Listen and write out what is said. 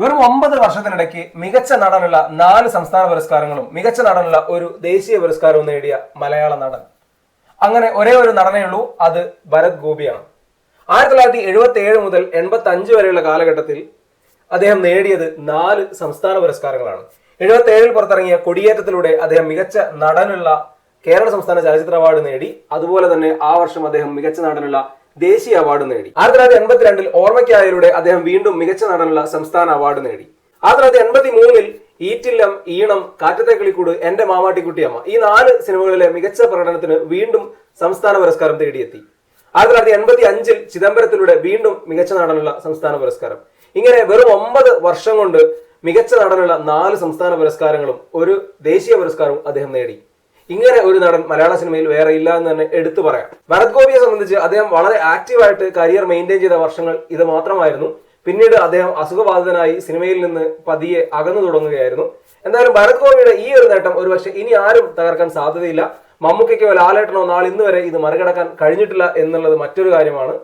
വെറും ഒമ്പത് വർഷത്തിനിടയ്ക്ക് മികച്ച നടനുള്ള നാല് സംസ്ഥാന പുരസ്കാരങ്ങളും മികച്ച നടനുള്ള ഒരു ദേശീയ പുരസ്കാരവും നേടിയ മലയാള നടൻ. അങ്ങനെ ഒരേ ഒരു നടനേ ഉള്ളൂ അത് ഭരത് ഗോപിയാണ്. ആയിരത്തി തൊള്ളായിരത്തി എഴുപത്തി ഏഴ് മുതൽ എൺപത്തി അഞ്ച് വരെയുള്ള കാലഘട്ടത്തിൽ അദ്ദേഹം നേടിയത് നാല് സംസ്ഥാന പുരസ്കാരങ്ങളാണ്. എഴുപത്തി ഏഴിൽ പുറത്തിറങ്ങിയ കൊടിയേറ്റത്തിലൂടെ അദ്ദേഹം മികച്ച നടനുള്ള കേരള സംസ്ഥാന ചലച്ചിത്ര അവാർഡ് നേടി. അതുപോലെ തന്നെ ആ വർഷം അദ്ദേഹം മികച്ച നടനുള്ള ദേശീയ അവാർഡ് നേടി. ആയിരത്തി തൊള്ളായിരത്തി എൺപത്തിരണ്ടിൽ ഓർമ്മയ്ക്കായരുടെ അദ്ദേഹം വീണ്ടും മികച്ച നടനുള്ള സംസ്ഥാന അവാർഡ് നേടി. ആയിരത്തി തൊള്ളായിരത്തി എൺപത്തി മൂന്നിൽ ഈറ്റില്ലം ഈണം കാറ്റത്തെ കിളിക്കൂട് എന്റെ മാമാട്ടിക്കുട്ടിയമ്മ ഈ നാല് സിനിമകളിലെ മികച്ച പ്രകടനത്തിന് വീണ്ടും സംസ്ഥാന പുരസ്കാരം തേടിയെത്തി. ആയിരത്തി തൊള്ളായിരത്തി എൺപത്തി അഞ്ചിൽ ചിദംബരത്തിലൂടെ വീണ്ടും മികച്ച നടനുള്ള സംസ്ഥാന പുരസ്കാരം. ഇങ്ങനെ വെറും ഒമ്പത് വർഷം കൊണ്ട് മികച്ച നടനുള്ള നാല് സംസ്ഥാന പുരസ്കാരങ്ങളും ഒരു ദേശീയ പുരസ്കാരവും അദ്ദേഹം നേടി. ഇങ്ങനെ ഒരു നടൻ മലയാള സിനിമയിൽ വേറെ ഇല്ല എന്ന് തന്നെ എടുത്തു പറയാം. ഭരത് ഗോപിയെ സംബന്ധിച്ച് അദ്ദേഹം വളരെ ആക്റ്റീവായിട്ട് കരിയർ മെയിന്റെയിൻ ചെയ്ത വർഷങ്ങൾ ഇത് മാത്രമായിരുന്നു. പിന്നീട് അദ്ദേഹം അസുഖബാധിതനായി സിനിമയിൽ നിന്ന് പതിയെ അകന്നു തുടങ്ങുകയായിരുന്നു. എന്തായാലും ഭരത് ഗോപിയുടെ ഈ ഒരു നേട്ടം ഒരുപക്ഷെ ഇനി ആരും തകർക്കാൻ സാധ്യതയില്ല. മമ്മൂക്കയ്ക്കോ ലാലേട്ടനോ നാളെ ഇന്ന് വരെ ഇത് മറികടക്കാൻ കഴിഞ്ഞിട്ടില്ല എന്നുള്ളത് മറ്റൊരു കാര്യമാണ്.